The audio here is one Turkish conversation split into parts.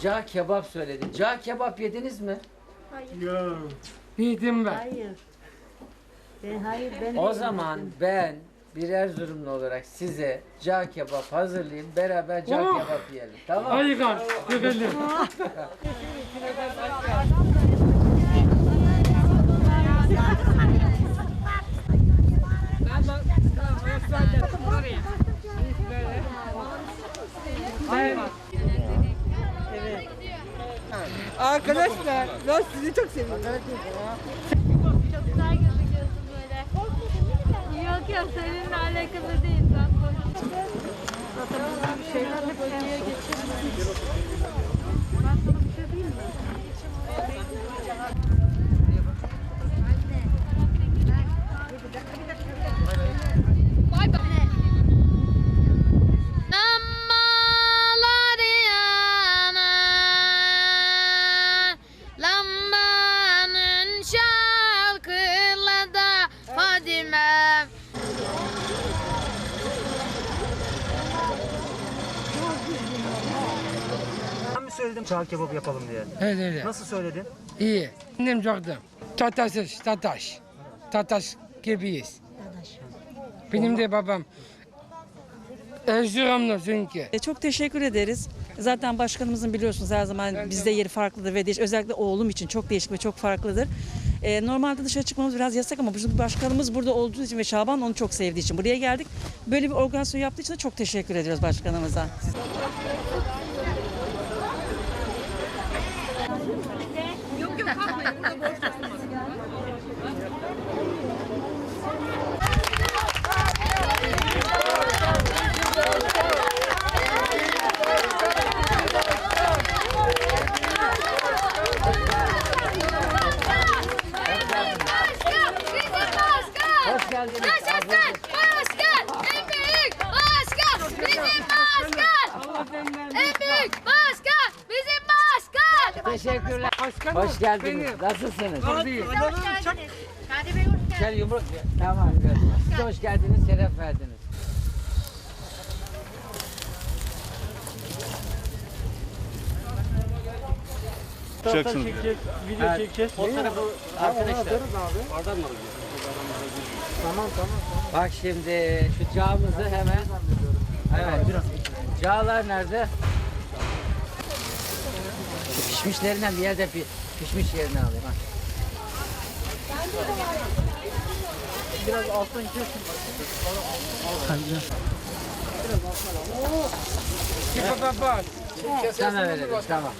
Cağ kebap söyledi. Cağ kebap yediniz mi? Yedim ben. Hayır. Ben hayır ben O zaman ben bir Erzurumlu olarak size cağ kebap hazırlayayım. Beraber cağ Oh! kebap yiyelim. Tamam mı? Hadi kan. Göbelim. Arkadaşlar ben sizi çok seviyorum. Çok güzel gözüküyorsun böyle. Yok yok seninle alakalı değil. Ben konuşuyorum. Zaten bir şeyler hep geçiyor. Söyledim çağ kebap yapalım diye? Evet öyle. Nasıl söyledin? İyi. Annem çoktu. Tatasız, tataş. Tataş gibiyiz. Benim de babam Erzurumlu çünkü. E, Çok teşekkür ederiz. Zaten başkanımızın biliyorsunuz her zaman bizde yeri farklıdır ve değiş- özellikle oğlum için çok değişik ve çok farklıdır. E, normalde dışarı çıkmamız biraz yasak ama bizim başkanımız burada olduğu için ve Şaban onu çok sevdiği için buraya geldik. Böyle bir organizasyon yaptığı için de çok teşekkür ediyoruz başkanımıza. Başkan! Bizim başkan! Hoş geldiniz. Yaşasın! Başkan! En büyük başkan! Bizim başkan! En büyük başkan! Bizim başkan! Teşekkürler. Başkanım, Hoş geldiniz. benim. Nasılsınız? Tabii. Gel yumruk. Tamam. de hoş geldiniz. Şeref verdiniz. Çekeceksiniz. Video çekeceğiz. O tarafı arkadaşlar. Oradan mı Tamam tamam. Bak şimdi şu cağımızı hemen. Evet. Cağlar nerede? Pişmişlerinden bir yerde pi- pişmiş yerini alayım. Ha. Baba bak. Sana verelim tamam.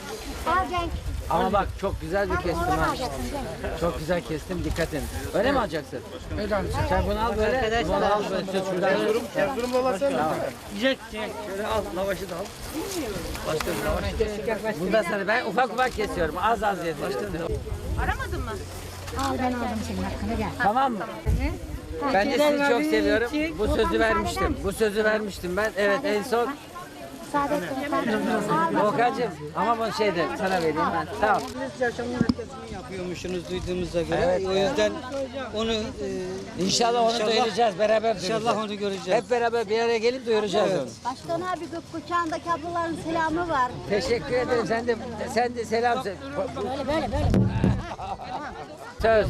Ama bak çok güzel bir kestim ha. Çok güzel kestim dikkat edin. Öyle mi alacaksın? Öyle alsın. Sen bunu al böyle. Bunu al böyle. Şuradan. Erzurum, Erzurumlu olan sen Tamam. Yiyecek, yiyecek. Bundan sonra ben ufak ufak kesiyorum. Az az yedim. Al ben aldım senin hakkını gel. Tamam mı? Ben de sizi çok seviyorum. Bu sözü vermiştim. Bu sözü vermiştim ben. Evet en son Saadettin efendim. Volkan'cığım ama bu şeyde sana vereyim ben. Tamam. Yapıyormuşsunuz duyduğumuza göre. Evet. O yüzden onu e, İnşallah onu İnşallah- duyuracağız. Beraber inşallah duyuracağız. onu göreceğiz. Hep beraber bir araya gelip duyuracağız onu. Başkan abi Gökkuşağı'ndaki ablaların selamı var. Teşekkür ederim. Sen de sen de selam söyle. Böyle böyle böyle. Söz.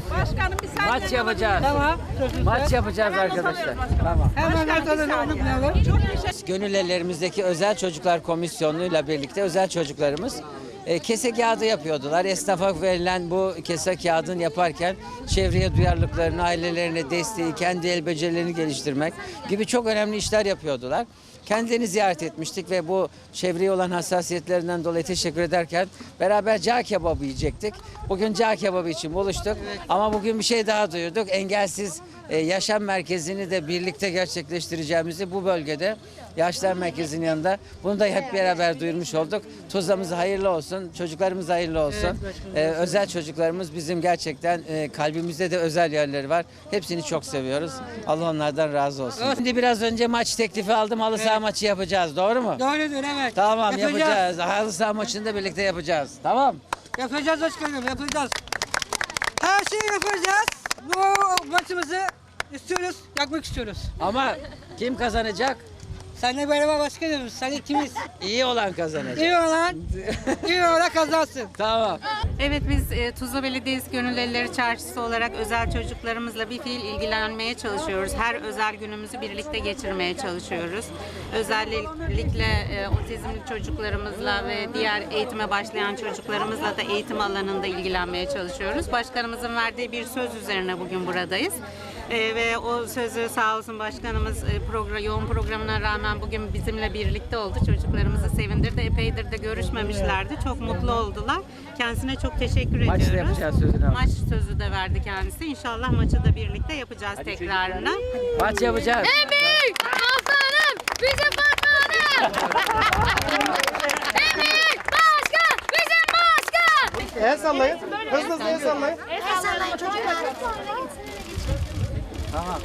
Maç yapacağız. Tamam. Maç yapacağız arkadaşlar. Tamam. Hemen arkadan unutmayalım. Gönül ellerimizdeki özel çocuklar komisyonuyla birlikte özel çocuklarımız e, kese kağıdı yapıyordular. Esnafa verilen bu kese kağıdını yaparken çevreye duyarlılıklarını, ailelerine desteği, kendi el becerilerini geliştirmek gibi çok önemli işler yapıyordular. Kendilerini ziyaret etmiştik ve bu çevreye olan hassasiyetlerinden dolayı teşekkür ederken beraber cağ kebabı yiyecektik. Bugün cağ kebabı için buluştuk ama bugün bir şey daha duyurduk. Engelsiz yaşam merkezini de birlikte gerçekleştireceğimizi bu bölgede Yaşlar Merkezi'nin yanında bunu da hep beraber duyurmuş olduk. Tuzlamız hayırlı olsun, çocuklarımız hayırlı olsun. Ee, özel çocuklarımız bizim gerçekten e, kalbimizde de özel yerleri var. Hepsini çok seviyoruz. Allah onlardan razı olsun. Şimdi biraz önce maç teklifi aldım. Halı saha maçı yapacağız. Doğru mu? Doğrudur evet. Tamam Yapacağız. yapacağız. Halı saha maçını da birlikte yapacağız. Tamam. Yapacağız başkanım yapacağız. Her şeyi yapacağız. Bu maçımızı istiyoruz, yapmak istiyoruz. Ama kim kazanacak? Seninle beraber başkanımız. Sen ikimiz. İyi olan kazanacak. İyi olan, iyi olan kazansın. Tamam. Evet biz e, Tuzla Belediyesi Gönül Elleri Çarşısı olarak özel çocuklarımızla bir fiil ilgilenmeye çalışıyoruz. Her özel günümüzü birlikte geçirmeye çalışıyoruz. Özellikle e, otizmli çocuklarımızla ve diğer eğitime başlayan çocuklarımızla da eğitim alanında ilgilenmeye çalışıyoruz. Başkanımızın verdiği bir söz üzerine bugün buradayız. E, ve o sözü sağ olsun başkanımız e, program, yoğun programına rağmen bugün bizimle birlikte oldu. Çocuklarımızı sevindirdi. Epeydir de görüşmemişlerdi. Çok mutlu oldular. Kendisine çok teşekkür Maçta ediyoruz. yapacağız sözünü. Maç sözü de verdi kendisi. İnşallah maçı da birlikte yapacağız tekrarına. Maç yapacağız. En büyük kaptanım bizim başkanım. en büyük başkan bizim başkan. El sallayın. Hızlı hızlı el sallayın. Sallayın çocuklar. हाँ